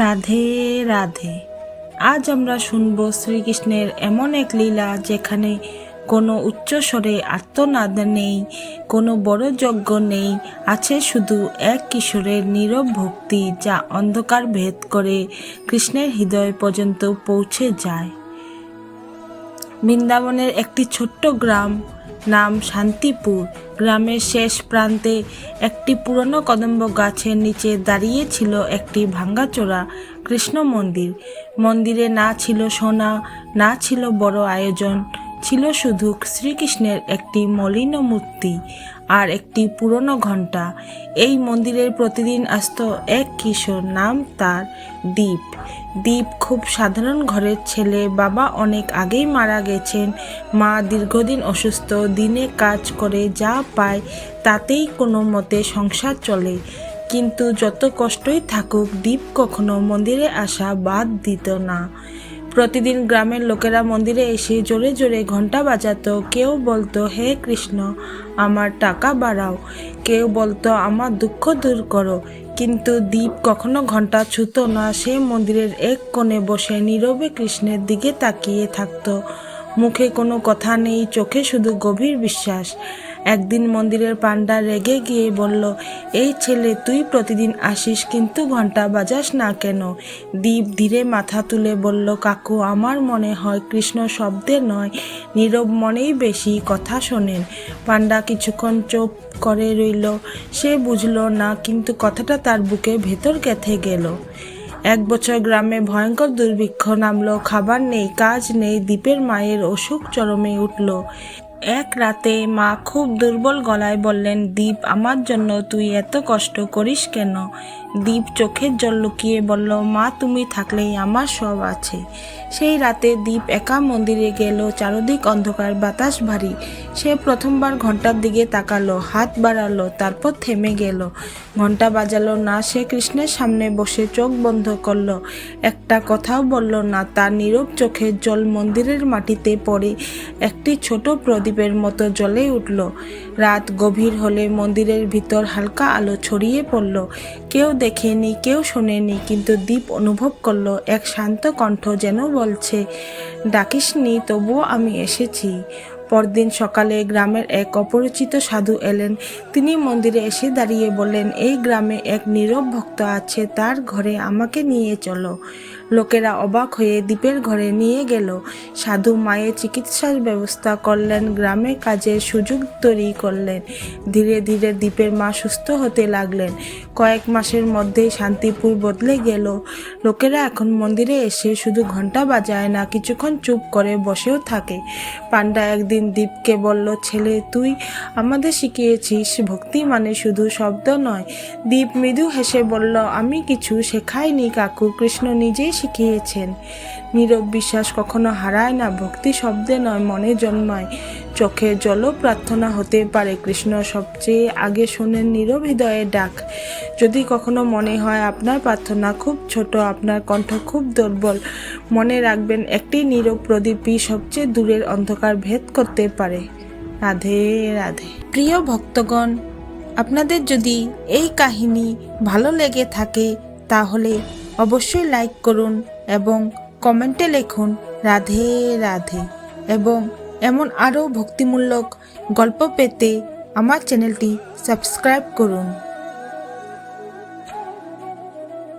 রাধে রাধে। আজ আমরা শুনব শ্রীকৃষ্ণের এমন এক লীলা যেখানে কোনো উচ্চস্বরে আত্মনাদ নেই, কোনো বড় যজ্ঞ নেই, আছে শুধু এক কিশোরের নীরব ভক্তি যা অন্ধকার ভেদ করে কৃষ্ণের হৃদয় পর্যন্ত পৌঁছে যায়। বৃন্দাবনের একটি ছোট্ট গ্রাম নাম শান্তিপুর। গ্রামের শেষ প্রান্তে একটি পুরনো কদম্ব গাছের নিচে দাঁড়িয়ে ছিল একটি ভাঙ্গাচোরা কৃষ্ণ মন্দির। মন্দিরে না ছিল সোনা, না ছিল বড় আয়োজন। ছিল শুধু শ্রীকৃষ্ণের একটি মলিন মূর্তি আর একটি পুরনো ঘণ্টা। এই মন্দিরের প্রতিদিন আসত এক কিশোর নাম তার দ্বীপ দ্বীপ খুব সাধারণ ঘরের ছেলে। বাবা অনেক আগেই মারা গেছেন। মা দীর্ঘদিন অসুস্থ, দিনে কাজ করে যা পায় তাতেই কোনো মতে সংসার চলে। কিন্তু যত কষ্টই থাকুক দ্বীপ কখনো মন্দিরে আসা বাদ দিত না। প্রতিদিন গ্রামের লোকেরা মন্দিরে এসে জোরে জোরে ঘণ্টা বাজাতো। কেউ বলতো, হে কৃষ্ণ, আমার টাকা বাড়াও। কেউ বলতো, আমার দুঃখ দূর করো। কিন্তু দ্বীপ কখনো ঘণ্টা ছুতো না। সে মন্দিরের এক কোণে বসে নীরবে কৃষ্ণের দিকে তাকিয়ে থাকতো। মুখে কোনো কথা নেই, চোখে শুধু গভীর বিশ্বাস। একদিন মন্দিরের পান্ডা রেগে গিয়ে বলল, এই ছেলে, তুই প্রতিদিন আসিস কিন্তু ঘণ্টা বাজাস না কেন? দীপ ধীরে মাথা তুলে বলল, কাকু, আমার মনে হয় কৃষ্ণ শব্দে নয়, নীরব মনেই বেশি কথা শোনেন। পান্ডা কিছুক্ষণ চোপ করে রইল। সে বুঝলো না, কিন্তু কথাটা তার বুকে ভেতর গেথে গেল। এক বছর গ্রামে ভয়ঙ্কর দুর্ভিক্ষ নামলো, খাবার নেই, কাজ নেই দ্বীপের মায়ের অসুখ চরমে উঠল। এক রাতে মা খুব দুর্বল গলায় বললেন, দীপ, আমার জন্য তুই এত কষ্ট করিস কেন? দীপ চোখের জল লুকিয়ে বলল, মা, তুমি থাকলেই আমার সব আছে। সেই রাতে দীপ একা মন্দিরে গেল, চারদিক অন্ধকার, বাতাস ভারী। সে প্রথমবার ঘণ্টার দিকে তাকালো, হাত বাড়ালো, তারপর থেমে গেল। ঘণ্টা বাজালো না, সে কৃষ্ণের সামনে বসে চোখ বন্ধ করল। একটা কথাও বলল না, তার নীরব চোখের জল মন্দিরের মাটিতে পড়ে। একটি ছোট প্রদীপের মতো জ্বলে উঠল। রাত গভীর হলে মন্দিরের ভিতর হালকা আলো ছড়িয়ে পড়ল। কেউ দেখেনি, কেউ শোনেনি, কিন্তু দ্বীপ অনুভব করল, এক শান্ত কণ্ঠ যেন বলছে, ডাকিসনি, তবুও আমি এসেছি। পরদিন সকালে গ্রামের এক অপরিচিত সাধু এলেন। তিনি মন্দিরে এসে দাঁড়িয়ে বললেন, এই গ্রামে এক নীরব ভক্ত আছে, তার ঘরে আমাকে নিয়ে চলো। লোকেরা অবাক হয়ে দ্বীপের ঘরে নিয়ে গেল। সাধু মায়ের চিকিৎসার ব্যবস্থা করলেন, গ্রামে কাজের সুযোগ তৈরি করলেন। ধীরে ধীরে দ্বীপের মা সুস্থ হতে লাগলেন। কয়েক মাসের মধ্যেই শান্তিপুর বদলে গেল। লোকেরা এখন মন্দিরে এসে শুধু ঘণ্টা বাজায় না, কিছুক্ষণ চুপ করে বসেও থাকে। পান্ডা একদিন দ্বীপকে বলল, ছেলে, তুই আমাদের শিখিয়েছিস ভক্তি মানে শুধু শব্দ নয়। দীপ মৃদু হেসে বলল, আমি কিছু শেখাইনি কাকু, কৃষ্ণ নিজেই শিখিয়েছেন। নীরব বিশ্বাস কখনো হারায় না, ভক্তি শব্দে নয়, মনে জন্মায়। চোখে জল প্রার্থনা হতে পারে। কৃষ্ণ সবচেয়ে আগে শোনেন নীরব ডাক। যদি কখনো মনে হয় আপনার প্রার্থনা খুব ছোট, আপনার কণ্ঠ খুব দুর্বল, মনে রাখবেন একটি নীরব প্রদীপই সবচেয়ে দূরের অন্ধকার ভেদ করতে পারে। রাধে রাধে। প্রিয় ভক্তগণ, আপনাদের যদি এই কাহিনী ভালো লেগে থাকে, তাহলে অবশ্যই লাইক করুন এবং কমেন্টে লিখুন, রাধে রাধে। এবং এমন আরও ভক্তিমূলক গল্প পেতে আমার চ্যানেলটি সাবস্ক্রাইব করুন।